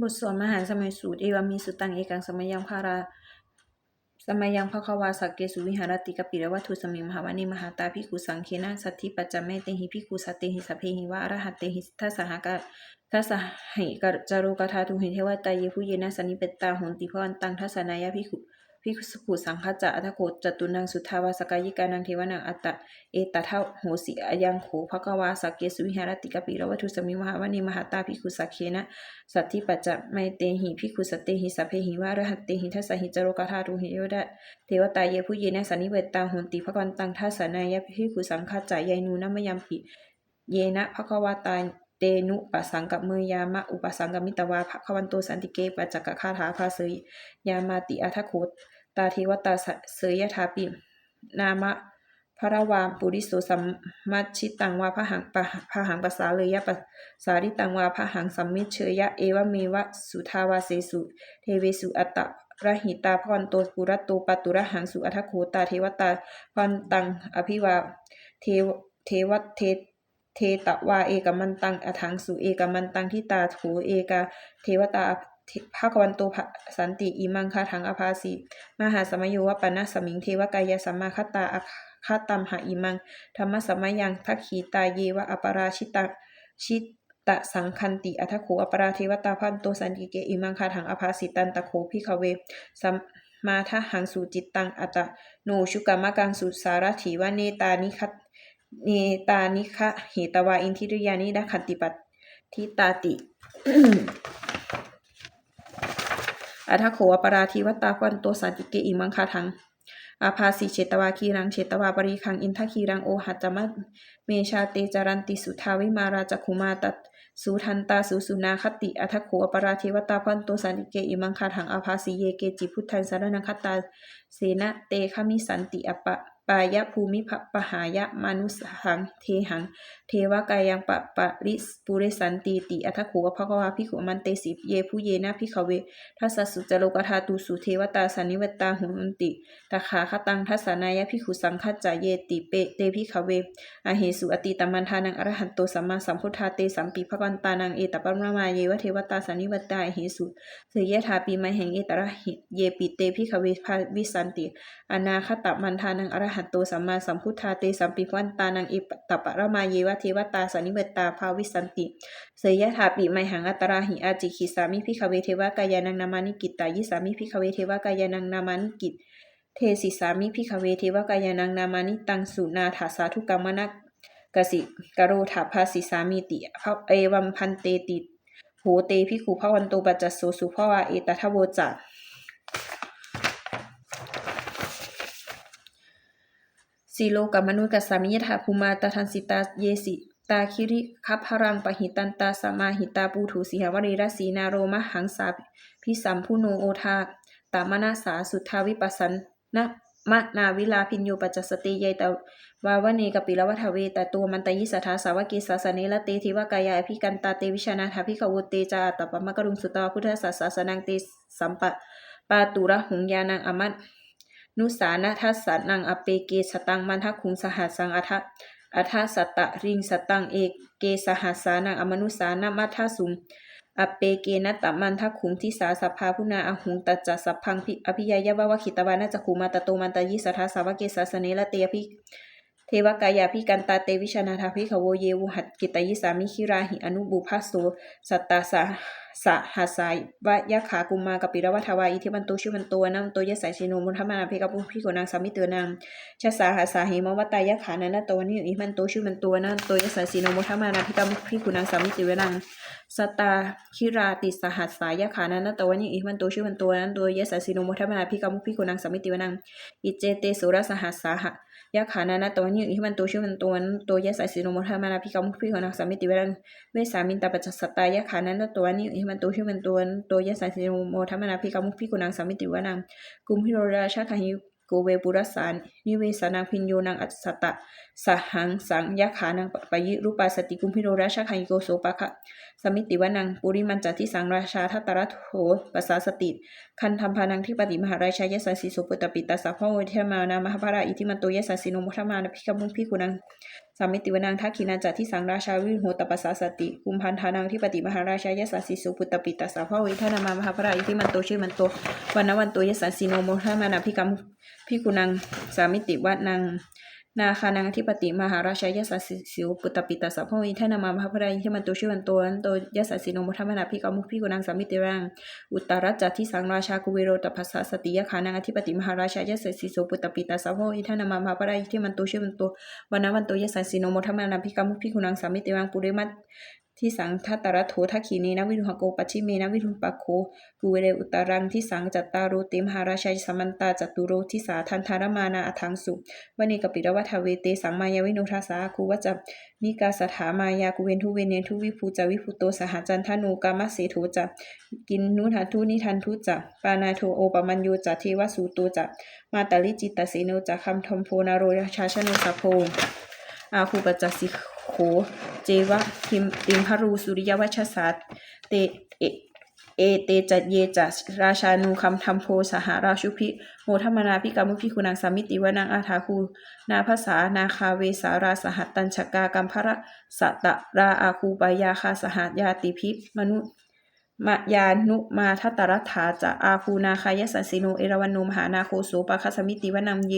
บทสวดมหาสมัยสูตรเอวามีสุตังเอกังสมัยยังภาราสมัยยังภควาสักเกสุวิหารติกปิระวัตถุสมิงมหาวานิมหาตาพิกุสังเคนะสัทธิปัจจเมเตหิพิกุสัตเตหิสัพเพหิวะอรหัตเตหิทัสสหกะทัสสหิกะจารุกทาทุหิเทวตาเยผู้เยนะสนิเปตตาโหนติพวันตังทัสนายะภิกขุ ภิกขุสังฆจะอัตโคจตุนังสุทาวาสกายิกานังเทวนังอัตตะเอตทะโหสิอยังโขภควาสักเกสุวิหารติกปิระวัตถุสมิมหาวานิมหาตาภิกขุสักเคนะสัตถิปัจจะไมเตหิพิกขุสตเตหิสัพเพหิวะระหัตเตหิทัสสะหิจโรกธาตุหิโยดะเทวตาเยผู้เยนะสันนิเวตตาโหนติภกันตังทัสสะนายะพิกขุสังฆจายายนูนะมยัมปิเยนะภควาตา เตนุปัสสังกับมือยามะอุปสังกับมิตวาภควันโตสันติเกปัจจกคาถาภาเสยยามาติอัทโคตตาเทวตาเสยยถาปินามะพระวามปุริโสสัมมัชิตังวาพหังปะพหังภาษาเลยะปะสาริตังวาพหังสัมมิเชยะเอวเมวะสุทาวาเสสุเทเวสุอัตตะระหิตาพรโตปุระโตปตุระหังสุอัทโคตาเทวตาพันตังอภิวาเทวเทวเท เทตะวาเอกมันตังอถังสุเอกมันตังทิตาโถเอกาเทวตาภาควันโตสันติอิมังคาถังอภาสีมหาสมโยวปนะสมิงเทวกายสัมมาคตาคาตัมหาอิมังธรรมสมัยยังทักขีตาเยวะอปราชิตาชิตะสังคันติอัทโขอปราเทวตาพันโตสันติเกอิมังคาถังอภาสิตันตะโขพิขเวสัมมาทหังสุจิตตังอัตโนชุกามะกังสุสารถีวะเนตานิคัต เนตานิคะเหตวาอินทิริยานิดะขันติปัตทิตาติอัทโขอปราทิวัตตาพันโตสันติเกอิมังคาถังอาภาสีเชตวาคีรังเชตวาปริคังอินทคีรังโอหัจจมะเมชาเตจารันติสุทาวิมาราจคุมาตัดสุทันตาสุสุนาคติอัทโขอปราเทวตาพันโตสันติเกอิมังคาถังอาภาสีเยเกจิพุทธังสารนังคตาเสนะเตคมิสันติอปะ ปายะภูมิภปหายะมนุสหังเทหัง เทวกายังปะปะริสปุเรสันติติอัทโขภควาภิขุมันเตสิเยผู้เยนะพิขเวทัสสุจโลกธาตุสุเทวตาสันิวตาหุนติตาขาคตังทัสนายะพิขุสังคัจจเยติเปเตพิขเวอาเหสุอติตมันทานังอรหันโตสัมมาสัมพุทธาเตสัมปีภวันตานังเอตปรมาเยวเทวตาสันิวตาเหสุเสยถาปีไมแห่งเอตระเยปิเตพิขเวภาวิสันติอนาคตมันทานังอรหันโตสัมมาสัมพุทธาเตสัมปีพวันตานังเอตประมาเยวะเทวตาสันนิเวตาภาวิสันติ เสยถาปีไมหังอัตราหิอาจิขิสามิพิขเวเทวกายานังนามานิกิตตายิสามิพิขเวเทวกายานังนามานิกิตเทสิสามิพิขเวเทวกายานังนามานิตังสุนาถาสาธุกรรมนักกสิกโรถาภาสิสามิติภะเอวัมพันเตติโหเตพิขุภวันโตปัจจโสสุภวาเอตทะโวจั สีโลกัมนุกัสสามิยถาภูมาตาทันสิตาเยสิตาคิริคัพรังปหิตันตาสมาหิตาปูถุสีหวรีรสีนาโรมหังสาพิสัมพุโนโอทาตามนาสาสุทธาวิปัสสันนะมะนาวิลาพินโยปัจจสติเยตวาวเนกปิลวัฏเวตตัวมันตยิสถาสาวกิสาสเนละเตทิวกายาภิกันตาเตวิชานาทาภิกวุเตจาตปมะกรุงสุตวพุทธศาสสนังเตสัมปะปาตุระหงยานังอมัต นุสานะทัสสนังอเปเกสตังมันทคุงสหัสังอัทอัทสตะริงสตังเอกเกสหัสานังอมนุสานามัทสุมอเปเกนัตตมันทักขุมทิสาสภาพุนาอหุงตัจจสัพพังพิอภิยายะวะวะขิตวานาจักขุมาตโตมันตยิสัทธาสาวเกสาสเนละเตยพิ เทวกายาพิกันตาเตวิชนาทาภิขโวเยวหัตกิตยิสามิคิราหิอนุบุพัสโสสัตตาสาสะหัสายวะยะขากุมากปิรวัฏวาอิทิมันโตชุมันตัวนังโตยะสายชิโนมุทมานาเพกปุพิโกนางสามิเตนางชะสาหัสาหิมวัตตายะขานันตวนิอิมันโตชุมันตัวนังโตยะสายชิโนมุทมานาเพกปุพิโกนางสามิเตนางสตาคิราติสหัสสายะขานันตวนิอิมันโตชุมันตัวนังโตยะสายชิโนมุทมานาเพกปุพิโกนางสามิเตนางอิเจเตสุรสหัสสาหะ ยะขานานาตัวนี้อิมันตัวชื่อมันตัวนั้นตัวยะสายสีนโมทามานาพิกามุพิโกนักสามิติเวรังเวสามินตาปัจจสตายะขานานาตัวนี้อิมันตัวชื่อมันตัวนั้นตัวยะสายสีนโมทามานาพิกามุพิโกนักสามิติเวรังกุมพิโรราชาคาหิ โกเวปุรสานนิเวสานังพินโยนังอัสตะสหังสังยะขานังปยิรูปาสติกุมพิโรราชาคายโกโสปะคะสมิติวนังปุริมันจัติสังราชาทัตตรัตโถปัสสาสติ คันธรรพานังที่ปฏิมหาราชายสันสิสุปตปิตาสัพพะโวเทมานามหาภาราอิทิมันโตยสันสินมุทมานาพิกมุพิกุนัง สามิติวนังทักขินาจัตที่สังราชาวิโหตปัสสาสติกุมพันธานังที่ปฏิมหาราชายสัสสิสุปุตตปิตาสาภเวทนามามหาพระรายุทิมันโตชื่อมันโตวันนวันโตยสัสสิโนโมทามานาพิกรรมพิกุนังสามิติวันัง นาคานังที่ปฏิมหาราชายสัสสิสิวปุตตปิตาสาภเวทนามามาพระรายิทิมันตัวชื่อมันตัวนันโตยสัสสิโนโมทามนาพิกามุพิกุนังสามิติรังอุตตรัจจที่สังราชากุเวโรตภัสสะสติยคานังอธิปติมหาราชายสสสิโสปุตตปิตาสาวโหอิทานามาพระพรายที่มันตัวชื่อมันตัววันนวันโตยสัสสิโนโมทมนาภิกามุพิคุนังสามิติวังปุเรมัต ที่สังทัตตระโถทักขีเนนะวิรุหโกปัชิเมนะวิรุปะโคกุเวเรอุตตรังที่สังจัตตาโรเตมหาราชายสมันตาจตุโรที่สาทันทารมานาอทังสุวเนกปิรวัฏเวเตสังมายาวินุทัสาคูวจับนิกาสถามายากุเวนทุเวเนทุวิภูจาวิภูโตสหจันทานุกามะเสโทจะกินนุทัทุนิทันทุจะปานาโทโอปมัญโยจะเทวสูโตจะมาตาลิจิตตเสโนจะคัมทมโพนาโรยชาชโนสัพโพอาคูปจัสสิโโข เจวะคิมติมหรูสุริยวัชสาเตเอเอเตจัดเยจัสราชานูคัมทัมโพสหราชุพิโมธรรมนาพิกามุพิคุนังสามิติวนังอาถาคูนาภาษานาคาเวสาราสหัตตัญชกากัมพระสตะราอาคูปายาคาสหัยาติพิมนุมายานุมาทัตรัฐาจะอาคูนาคายสัสสิโนเอราวันโนมหานาโคโสปะคสมิติวนังเย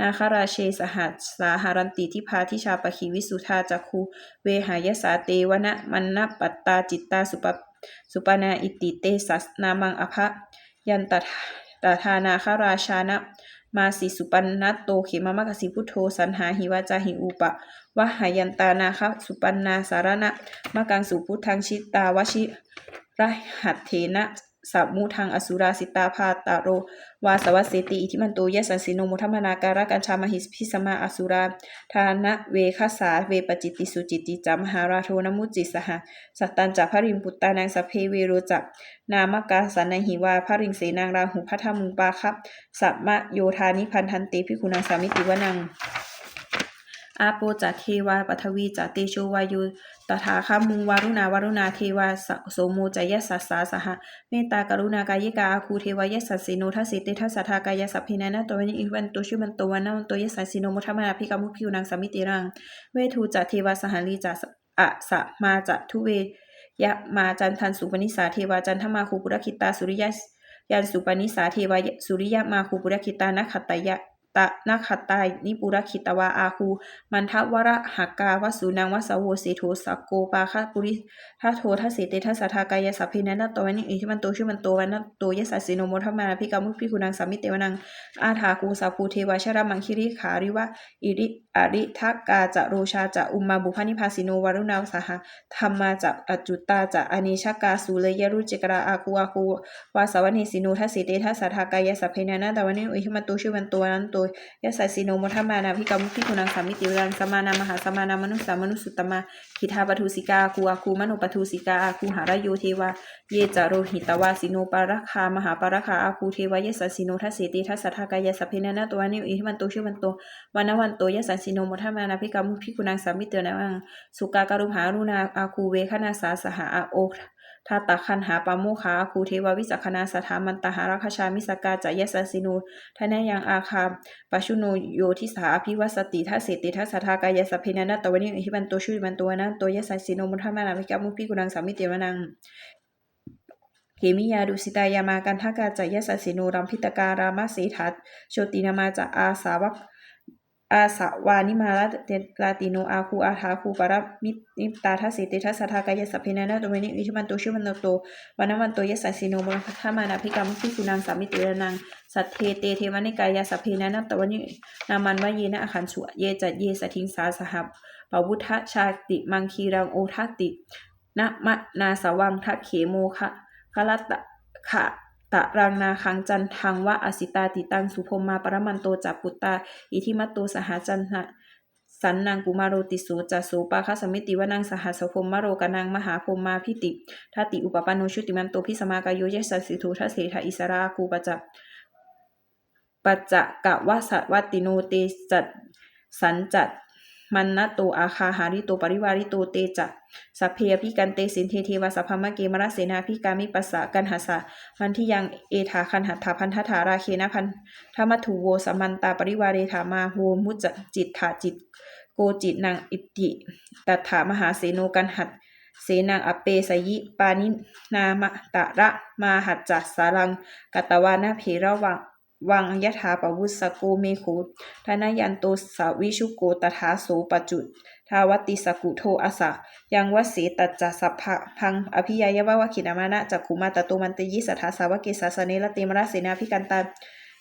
นาคาราเชสหัสสาหารันติทิพาทิชาปขีวิสุธาจักคูเวหายสาเตวนะมันนปัตตาจิตตาสุปสุปนาอิติเตสัสนามังอภะยันตตถานาคาราชานะมาสิสุปันนัตโตเขมามะกสิพุทโธสันหาหิวาจาหิอุปะวะหายันตานาคะสุปันนาสารณะมะกังสุพุทธังชิตาวชิระหัตเถนะ สัมมุทังอสุราสิตาพาตาโร วาสวัสเสติอิทิมันโตยสันสิโนมุทมนาการะกัญชามหิสพิสมาอสุราทานะเวคสาเวปจิติสุจิติจามหาราโทนมุจิสหสัตตัญจะพริมปุตตานังสเพเวโรจักนามกาสันนหิวาพริงเสนางราหุพัทธมุงปาครับสัมมะโยธานิพันธันเตพิคุนังสามิติวนังอาโปจัเทวาปทวีจัเตโชวายุ ตถาคามุงวารุณาวารุณาเทวาสโสโมจยสัสสาสหเมตตากรุณากายิกาคูเทวายสัสสิโนทัสสิเตทัสสทากายสัพเพนันะตัวนิอิวันตุชุมันตวันนะวันตัยสัสสิโนมุทมาพิกามุพิวนังสามิติรัง เวทูจัเทวาสหลีจัอะสะมาจัทุเวยะมาจันทันสุปนิสาเทวาจันทมาคูปุรคิตาสุริยยันสุปนิสาเทวาสุริยะมาคูปุรคิตานัคขตยะ ตะนาคตายนิปุระคิตวาอาคูมันทวระหักกาวสุนังวสโวเสโทสกโกปาคาปุริทัโททัสเสเตทัสทากายสัพเพนันตตวันนี้อิทิมันโตชื่อมันโตวันนโตยสัสสิโนโมทมมาพิกามุพิคุนังสามิเตวนังอาถาคูสาภูเทวาชรามังคิริขาริวะอิริ อริทักกาจะโรชาจะอุมมาบุพานิพาสิโนวารุณาวสหธรรมาจะอจุตตาจะอเนชกาสุเลยรุจิกราอาคูอาคูวาสวันิสิโนทัสเสเตทัสสะทากายสัพเพนันตวันนี้อิทิมันโตชื่อมันโตวันโตยสัสสิโนมุทมานาพิกรรมพิคุนังสามิติวรังสมานามหาสมานามนุสามนุสุตตมาคิทาปทุสิกาคูอาคูมโนปทุสิกาอาคูหารโยเทวาเยจาโรหิตวาสิโนปาราคามหาปาราคาอาคูเทวายสัสสิโนทัสเตทัสสะทากายสัพเพนันตัวนิอิทิมันโตชื่อมันโตวันวันโตยสัสสิโนมุทัมมานาพิกรรมพิคุนังสามิเติวนังสุกาการุหารุณาอาคูเวคณาสาสหาอาโอทาตาคันหาปาโมคาคูเทววิจักขณาสถามันตหาราคชามิสกาจายสสินูทนายังอาคาปัชุโนโยทิสาอภิวัสติทัสเสติทัสทากายสัพเพนันตวนิอิบันโตชุยบันตัวนะตัวยสสิโนมุทัมมานาภิกามุพิกุนังสามิเตวนังเขมิยาดุสิตายามากันทากาจายสัสสิโนรัมพิตการามเสถัโชตินามาจะอาสาวก อาสาวานิมาลาเตลาติโนอาคูอาทาคูปารับมินิตาทัสสิติทัสสทากายสัพเพนันโตเวนิวิชมันโตชิมันโตวันนวันโตยสัสสิโนมรทัมานาภิกรรมพิกุนังสามิติรนังสัทเทเตเทวนิกายสัพเพนันตวันนินามันวะเยนะอาคันสุเยจัดเยสทิงสาสหับปวุทธชาติมังคีรังโอทัตินะมะนาสวังทะเขโมคะคลัตตะขะ ตะรังนาคังจันทังวะอสิตาติตังสุพมมาปรมันโตจัปุตตา อิทิมัตโตสหจันทะสันนางกุมารโรติโสจัสโสปาคสมิติวนังสหัสพมมโรกนางมหาพมมาพิติทัติอุปปันโนชุติมันโตพิสมากายโยเยสัสสิทุทัสเสทอิสราคูปจักปัจจกะวะสัตวัติโนเตจัดสันจัด มันนะโตอาคาหาริโตปริวาริโตเตจะสัพเพพิกันเตสินเทเทวาสัพพมะเกมรเสนาพิกามิปัสสะกันหัสสะมันที่ยังเอธาคันหัตถาพันธถาราเคนะพันธมัทุโวสัมมันตาปริวาเรธามาโหมุจจิตถาจิต โกจิตนังอิติตถามหาเสโนกันหัดเสนังอเปสยิปานินามะตะระมาหัจจัสารังกัตตวานาเพระวัง วังยถาปวุสโกเมโคทนายันโตสาวิชุโกตถาโสปจุตทาวติสกุโทอาสะยังวสีตัจจสัพพะพังอภิยายวะวะขินามานะจักขุมาตโตมันตยิสัทธาสาวกเกสาสเนละเตมระเสนาพิกันตา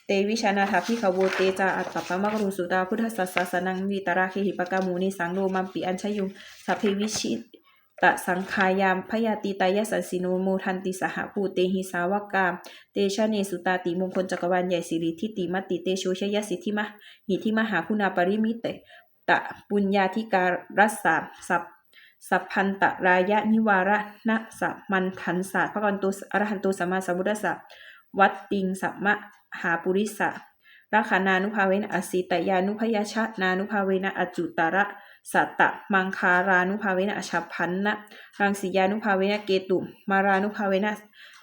เตวิชานาถาพิขโวเตจาอัตตปะมะกรุสุตาพุทธสัสสะสนังวิตราเคหิปกามูนิสังโลมัมปิอัญชยุงสัพเพวิชิ ตะสังขายามพยาติตายสัสสิโนโมทันติสหภูเตหิสาวกาม เตชะเนสุตาติมงคลจักรวาลใหญ่สิริทิติมติเตโชชยสิทธิมะหิทิมหาคุณาปริมิเตตะปุญญาธิการัสสาสัพสัพพันตรายะนิวาระนะสัมมันทันศาสพระกันตุอรหันตุสัมมาสัมพุทธัสสะวัตติงสัมมะหาปุริสะราคานานุภาเวนะอสิตยานุพยาชะนานุภาเวนะอจุตระ สัตตะมังคารานุภาเวนะอชพพันนะรังสียานุภาเวนะเกตุมารานุภาเวนะ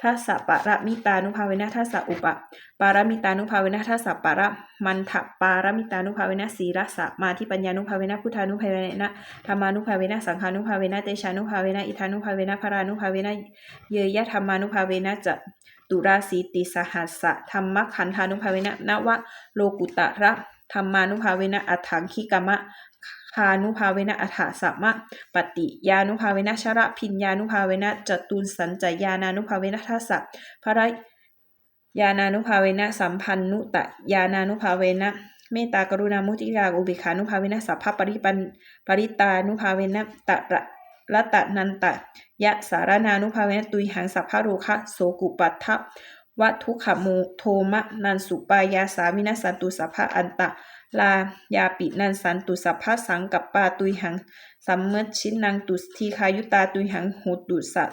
ทัสสะปะระมิตานุภาเวนะทัสสะอุปะปารามิตานุภาเวนะทัสสะปาระมันทะปารามิตานุภาเวนะสีรสะมาที่ปัญญานุภาเวนะพุทธานุภาเวนะธรรมานุภาเวนะสังฆานุภาเวนะเตชานุภาเวนะอิทานุภาเวนะพรานุภาเวนะเยยะธรรมานุภาเวนะจะตุราสีติสหัสสะธรรมขันธานุภาเวนะนวะโลกุตระธรรมานุภาเวนะอัฏฐังคิกามะ คานุภาเวนะอัฏฐสัมมะปฏิยานุภาเวนะชระพิญญานุภาเวนะจตุนสัญจยานานุภาเวนะทัสสะพระยานานุภาเวนะสัมพันนุตะยานานุภาเวนะเมตตากรุณามุติยาอุเบขานุภาเวนะสัพพะปริปันปริตานุภาเวนะตะระละตะนันตะยะสารนานุภาเวนะตุยหังสัพพะโรคะโสกุปัฏฐะวัทุขโมโทมะนันสุปายาสามินัสันตุสัพพะอันตะ ลายาปินันสันตุสัพพะสังกับปาตุยหังสัมเมชินังตุสทีคายุตาตุยหังโหตุสัต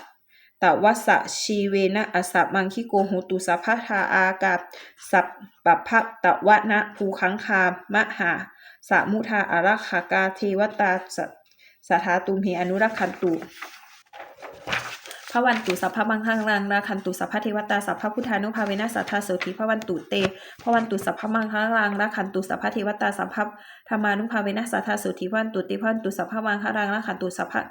ตวัสะชีเวนะอสัมมังคิโกโหตุสัพพทาอากาสัพปะพะตะวะนะภูคังคามหาสามุทาอารักขากาเทวตาสสถาตุมเหอนุรักขันตุ วันตุสัพพะมังคังรังราคันตุสัพพะเทวตาสัพพะพุทธานุภาเวนะสัทธาโสธิพระวันตุเตพระวันตุสัพพะมังคังรังราคันตุสัพพะเทวตาสัพพะธรรมานุภาเวนะสัทธาโสธิพระวันตุเตพวันตุสัพพะมังคังรังราคันตุสัพพะ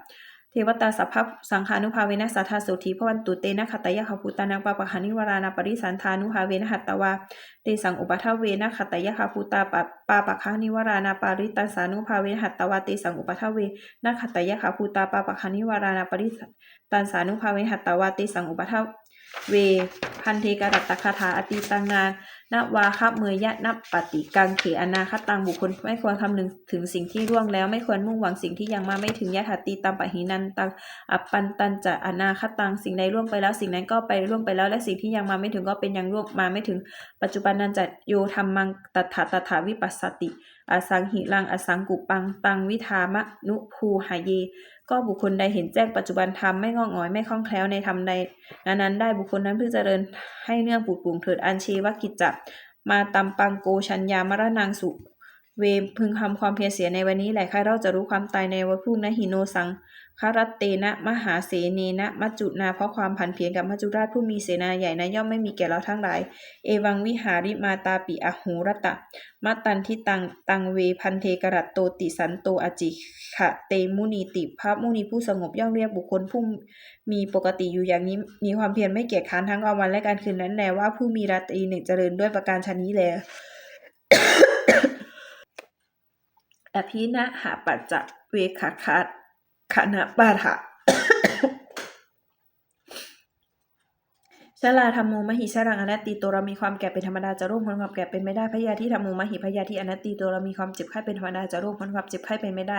เทวตาสัพพะสังขานุภาเวนะสัทธาสุธีพวันตุเตนะขัตตยะขพุตานังปะปะหานิวรานาปริสันธานุภาเวนะหัตตวาเตสังอุปทาเวนะขัตตยะคาภูตาปะปาปะคานิวรานาปริตันสานุภาเวนะหัตตวาเตสังอุปทาเวนะขัตตยะคาภูตาปาปะคานิวรานาปริตันสานุภาเวนะหัตตวาเตสังอุปทา เว พันเทกรัตตคาถาอติตังงานนวาคับเมยยะนับปฏิกังเขอนาคตังบุคคลไม่ควรคำนึงถึงสิ่งที่ร่วงแล้วไม่ควรมุ่งหวังสิ่งที่ยังมาไม่ถึงยะถาตีตัมปะหินันตังอปันตันจะอนาคตังสิ่งใดล่วงไปแล้วสิ่งนั้นก็ไปล่วงไปแล้วและสิ่งที่ยังมาไม่ถึงก็เป็นยังล่วงมาไม่ถึง ปัจจุบันนันจะโยธรรมังตถาตถาวิปัสสติ อสังหิรังอสังกุปังตังวิธามะนุภูหายี ก็บุคคลใดเห็นแจ้งปัจจุบันธรรมไม่งอกงอยไม่คล่องแคล้วในธรรมใดนั้นได้บุคคลนั้นเพื่อเจริญให้เนื่องปูดปุ่งเถิดอันเชวกิจจะมาตำปังโกชัญญามรนางสุเวพึงทำความเพียรเสียในวันนี้แหละใครเราจะรู้ความตายในวันพรุ่งนะหิโนสัง คารัตเตนะมหาเสเนนะมัจจุนาเพราะความผันเพียรกับมัจจุราชผู้มีเสนาใหญ่นะย่อมไม่มีแก่เราทั้งหลาย เอวังวิหาริมาตาปิอหูรตะ มัตตันทิตังตังเวพันเทกรัตโตติสันโตอจิขะเตมุนีติพระมุนีผู้สงบย่อมเรียกบุคคลผู้มีปกติอยู่อย่างนี้มีความเพียรไม่เกียจค้านทั้งกลางวันและกลางคืนนั้นแลว่าผู้มีราตรีหนึ่งเจริญด้วยประการชนนี้แลอภินะหาปัจจะเวขาคา คณะปาถะชลาธรรมโมมหิชรังอนัตติตัวเรามีความแก่เป็นธรรมดาจะร่วมพ้นความแก่เป็นไม่ได้พยาธิธรรมโมมหิพยาธิอนัตติตัวเรามีความเจ็บไข้เป็นธรรมดาจะร่วมพ้นความเจ็บไข้เป็นไม่ได้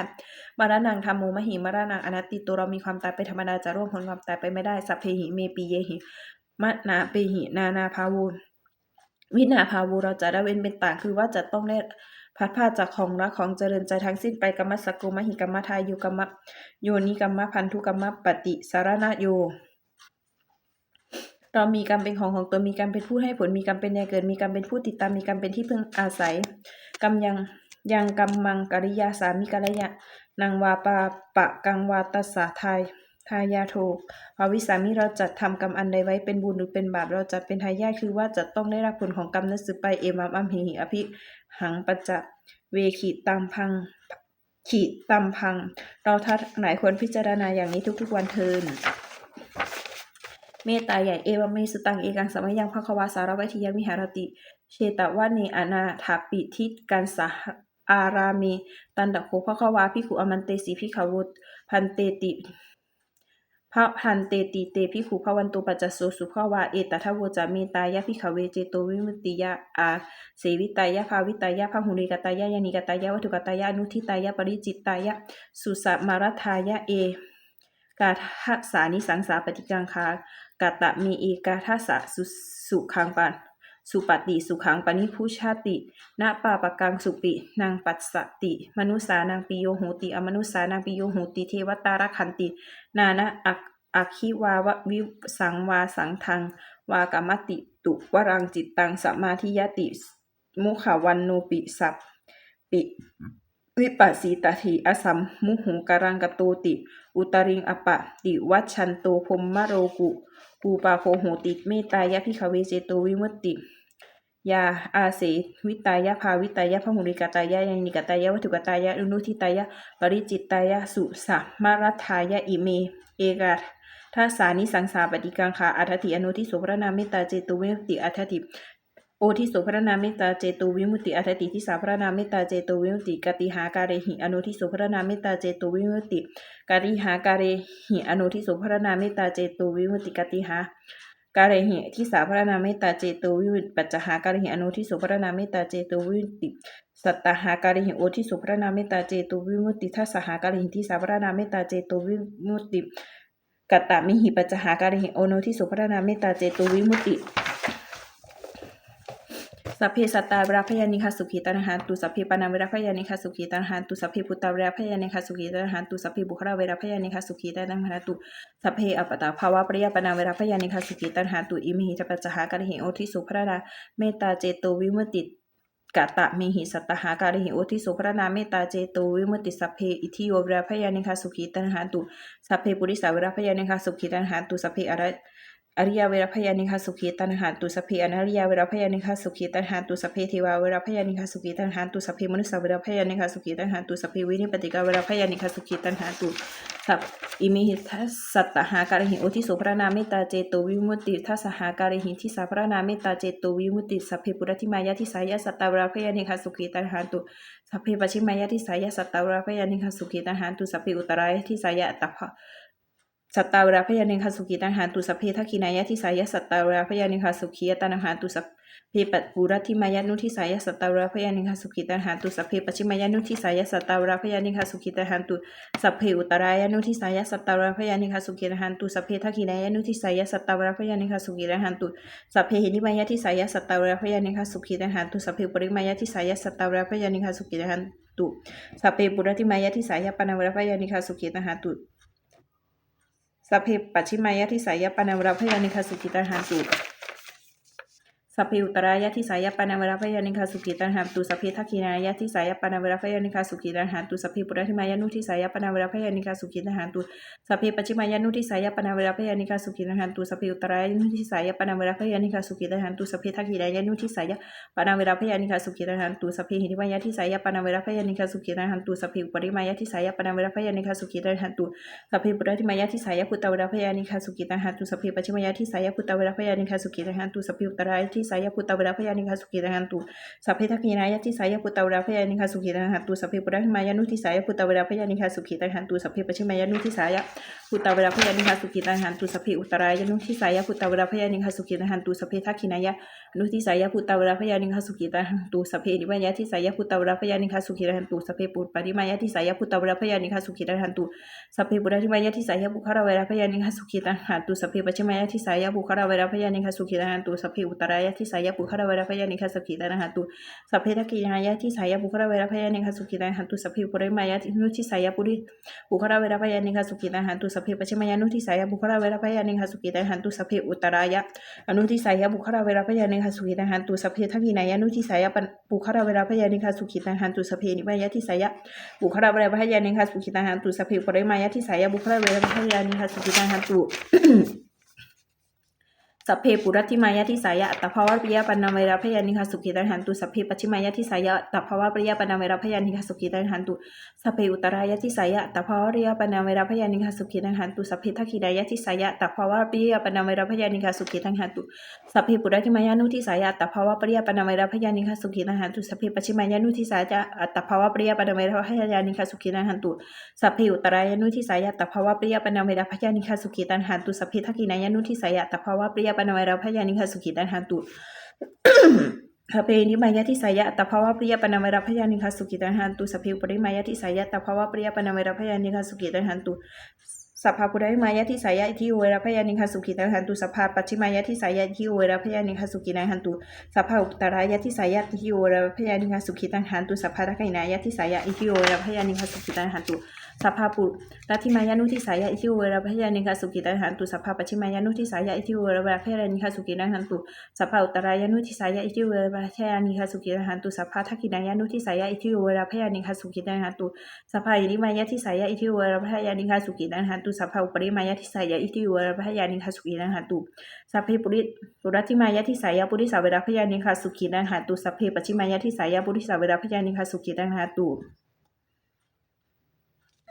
มรณังธรรมโมมหิมรณังอนัตติตัวเรามีความตายเป็นธรรมดาจะร่วมพ้นความตายไปไม่ได้สัพเพหิเมปีเยหิมะนาเปหินานาภาวูวินาภาวูเราจะได้เว้นเป็นต่างคือว่าจะต้องได้ พัดพาจากของรักของเจริญใจทั้งสิ้นไปกรรมสกุมหิกรรมทายโยกรรมโยนิกรรมพันธุกรรมปฏิสารณโยเรามีกรรมเป็นของของตนมีกรรมเป็นผู้ให้ผลมีกรรมเป็นแนเกิดมีกรรมเป็นผู้ติดตามมีกรรมเป็นที่พึ่งอาศัยกรรมยังยังกรรมมังกริยาสามิกรยะนางวาปาปะกังวาตสาไทย ทายาโทภาวิสามิเราจัดทำกรรมอันใดไว้เป็นบุญหรือเป็นบาปเราจะเป็นทายาทคือว่าจะต้องได้รับผลของกรรมนั้นสืบไปเอมัมอัมหิหิอภิหังปัจจเวขิตามพังขีตัมพัง เราท่านหลายควรพิจารณาอย่างนี้ทุกๆวันเทินเมตตาใหญ่เอวเมสุตังเอกังสมัยยังภควาสารวัยทิยวิหารติ เชตวาเนอนาถาปิทิกันสหอารามี ตันดโคภควาพิขุอมันเตสีพิขวุตพันเตติ ระพันเตติเตพิขุภวันตุปัจจสโสสุภวาเอตทัวโวจามีตายะพิขเวเจโตวิมุตติยะอาเสวิตายะภาวิตายะพหุริกตายะยานิกตายะวัตถุกตายะนุทิตายะปริจิตตายะสุสมารทายะเอกาทสานิสังสาปฏิกังคากาตะมีเอกาทสสะสุสุขังปัน สุปฏิสุขังปนิพุชาตินาปาปกังสุปิ นางปัสสติ มนุสานางปิโยโหติอมนุสานางปิโยโหติเทวตารคันติ นานะอักอัคคิวาวะวิสังวาสังทัง วากามติตุวรังจิตตังสัมมาธิยติมุขวันโนปิสัพปิวิปัสสีตถีอสัมมุหุการังกโตติ อุตริงอปะติวัชันโตพรหมโรกุปูปาโคโหติเมตายะพิขเวเจโตวิมุตติ ยาอาเสวิตายะภาวิตายะพหุริกตายะยานิกตายะวัตถุกตายะอุนุทิตายะปริจิตตายะสุสัมมารัทายะอิเม เอกาทัสสานิสังสาปฏิกังคาอัฏฐิอนุทิโสพระนามตตาเจโตวิมุติอัฏฐิโอทิโสพระนามตตาเจโตวิมุติอัฏฐิที่สาพระนามตตาเจโตวิมุติกติหาการเรหิอนุทิโสพระนามตตาเจโตวิมุติกติหาการเรหิอนุทิโสพระนามตตาเจโตวิมุตติกติหา การหิที่สาพระนามิตาเจโตวิวิปัจจหาการหิอนุที่สพระนามิตาเจโตวิมุตติสัตตหาการหิโอที่สพระนามิตาเจโตวิมุตติทัสสหาการหิที่สาพระนามิตาเจโตวิมุตติกัตตามิหิปัจจหาการหิโอโนที่สพระนามิตาเจโตวิมุตติ สัพเพสัตตาเวรพยานิคาสุขีตันหันตุสัพเพปานาเวรพยานิคาสุขีตันหันตุสัพเพพุตตาเวรพยานิคาสุขีตันหันตุสัพเพบุคลาเวรพยานิคาสุขีตันหันตุสัพเพอปตาภาวะปริยปนาเวรพยานิคาสุขีตันหันตุอิมิหิตปัจจหาการหิโอทิสุพระนาเมตตาเจโตวิมุติกะตะมิหิสัตตหาการหิโอทิสุพระนาเมตตาเจโตวิมุติสัพเพอิทิโยเวรพยานิคาสุขีตันหันตุสัพเพปุริสาเวรพยานิคาสุขีตันหันตุสัพเพอร อริยเวรพยานิคาสุขีตันหันตุสเพอนาริยเวรพยานิคาสุขีตันหันตุสเพเทวาเวรพยานิคาสุขีตันหันตุสเพมนุสสาเวรพยานิคาสุขีตันหันตุสเพวินิปติกาเวรพยานิคาสุขีตันหันตุสัพอิมิหิทัสสัตตหาการหิโอทิสุพระนามตตาเจโตวิมุตติทัสหาการหิทิสาพระนามตตาเจโตวิมุตติสัพเพปุรติมายาทิสายะสัตตาเวรพยานิคาสุขีตันหันตุสัพเพปชิมายาทิสายะสัตตาเวรพยานิคาสุขีตันหันตุสัพเพอุตรายทิสายตัพ สัตตาวราพยานิคาสุขีตังหาตุสัพเพทักขินายะทิสายะสัตตาวราพยานิคาสุขียตังหาตุสัพเพปัตปูรัติมายานุทิสายะสัตตาวราพยานิคาสุขีตังหาตุสัพเพปัชิมายานุทิสายะสัตตาวราพยานิคาสุขีตังหาตุสัพเพอุตรายานุทิสายะสัตตาวราพยานิคาสุขีตังหาตุสัพเพทักขินายะนุทิสายะสัตตาวราพยานิคาสุขีตังหาตุสัพเพหินิมายะทิสายะสัตตาวราพยานิคาสุขีตังหาตุสัพเพปริมายะทิสายะสัตตาวราพยานิคาสุขีตังหาตุสัพเพปุรัติมายะทิสายะปนาวราพยานิคาสุขีตังหาตุ สัพเพปัชิมายะทิสายะปานาวราพยานิคาสุกิตาหานตุ สัพเพอุตรายะทิสายปานาวรพยานิคาสุกิตังหันตุสัพเพทักขินายะทิสายปานาวรพยานิคาสุกิตังหันตุสัพเพปุรธิมายะนุทิสายปานาวรพยานิคาสุกิตังหันตุสัพเพปัจฉิมายะนุทิสายปานาวรพยานิคาสุกิตังหันตุสัพเพอุตรายะนุทิสายปานาวรพยานิคาสุกิตังหันตุสัพเพทักขินายะนุทิสายปานาวรพยานิคาสุกิตังหันตุสัพเพหิริมายะทิสายปานาวรพยานิคาสุกิตังหันตุสัพเพอุปริมายะทิสายปานาวรพยานิคาสุกิตังหันตุสัพเพปุระธิมายะทิสายพุตตเวรพยานิคาสุกิตังหันตุสัพเพปัจฉิมายะทิสายพุตตเวรพยานิคาสุกิตังหันตุสัพเพอุตรายะทิสายะพุตตะเวราพยานิคาสุกิตังหันตุสัพเพทักขินายะทิสายะพุตตะเวราพยานิคาสุกิตังหันตุสัพเพปุระธิมายะนุทิสายะพุตตะเวราพยานิคาสุกิตังหันตุสัพเพปัจฉิมายะนุทิสายะพุตตะเวราพยานิคาสุกิตังหันตุสัพเพอุตรายะนุทิสายะพุตตะเวราพยานิคาสุกิตังหันตุสัพเพทักขินายะนุทิสายะพุตตะเวราพยานิคาสุกิตังหันตุสัพเพนิมายะทิสายะพุตตะเวราพยานิคาสุกิตังหันตุสัพเพปุปริมายะทิสายะพุตตะเวราพยานิคาสุกิตังหันตุสัพเพปุระธิมายะทิสายะบุคาราวราพยานิคาสุขิตังหันตุสัพเพปัจฉิมายะทิสายะบุคาราวราพยานิคาสุขิตังหันตุสัพเพอุตรายะทิสายะบุคราเวรพยานิคาสุขิตังหันตุสัพเพทักขินายะทิสายะบุคราเวรพยานิคาสุขิตังหันตุสัพเพปุริมายะทินุทิสายะปุริบุคราเวรพยานิคาสุขิตังหันตุสัพเพปัจฉมายะนุทิสายะบุคราเวรพยานิคาสุขิตังหันตุสัพเพอุตรายะอนุทิสายะบุคราเวรพยานิคาสุขิตังหันตุสัพเพทักินายะนุทิสายะบุคราเวรพยานิคาสุขิตังหันตุสัพเพนิมายะทิสายะบุคราเวรพยานิคาสุขิตังหันตุสัพเพปุริมายะทิสายะบุคราเวรพยานิคาสุขิตังหันตุ สัพเพปุรัติมายะทิสายะอัตตภาวะปริยปันนาเวรพยานิคาสุขิตังหันตุสัพเพปัจฉิมายะทิสายะอัตตภาวะปริยปันนาเวรพยานิคาสุขิตังหันตุสัพเพอุตรายะทิสายะอัตตภาวะปริยปันนาเวรพยานิคาสุขิตังหันตุสัพเพทักขิดายะทิสายะอัตตภาวะปริยปันนาเวรพยานิคาสุขิตังหันตุสัพเพปุรัติมายานุทิสายะอัตตภาวะปริยปันนาเวรพยานิคาสุขิตังหันตุสัพเพปัจฉิมายานุทิสายะอัตตภาวะปริยปันนาเวรพยานิคาสุขิตังหันตุสัพเพอุตรายะนุทิสายะอัตตภาวะปริยปันนาเวรพยานิคาสุขิตังหันตุสัพเพทักขินายะนุทิสายะอัตตภาวะปริยปันนาเวราพยานิคสุขิตังหันตุคาเพนิมายะทิสายะตภาวะปริยปนาเวรพยานิคาสุกิตังหันตุสัพเพอุปริมายะทิสายะตภาวะปริยปนาเวรพยานิคาสุกิตังหันตุสัพพะปุริมายะทิสายะอิทิเวรพยานิคาสุกิตังหันตุสัพพะปัจฉิมายะทิสายะอิทิเวรพยานิคาสุกิตังหันตุสัพพะอุตตรายะทิสายะอิทิเวรพยานิคาสุกิตังหันตุสัพพะทักขินายะทิสายะอิทิเวรพยานิคาสุกิตังหันตุ สัพพะปุรัติมายานุทิสายะอิทิเวระพยานิคาสุกิตังหันตุสัพพะปัจฉิมายานุทิสายะอิทิเวระพยานิคาสุกิตังหันตุสัพพะอุตรายานุทิสายะอิทิเวระพยานิคาสุกิตังหันตุสัพพะทักขินายานุทิสายะอิทิเวระพยานิคาสุกิตังหันตุสัพพะอิริมายะทิสายะอิทิเวระพยานิคาสุกิตังหันตุสัพพะอุปริมายะทิสายะอิทิเวระพยานิคาสุกิตังหันตุสัพเพปุริปุรัติมายะทิสายะปุริสาเวระพยานิคาสุกิตังหันตุสัพเพปัจฉิมายะทิสายะปุริสาเวระพยานิคาสุกิตังหันตุ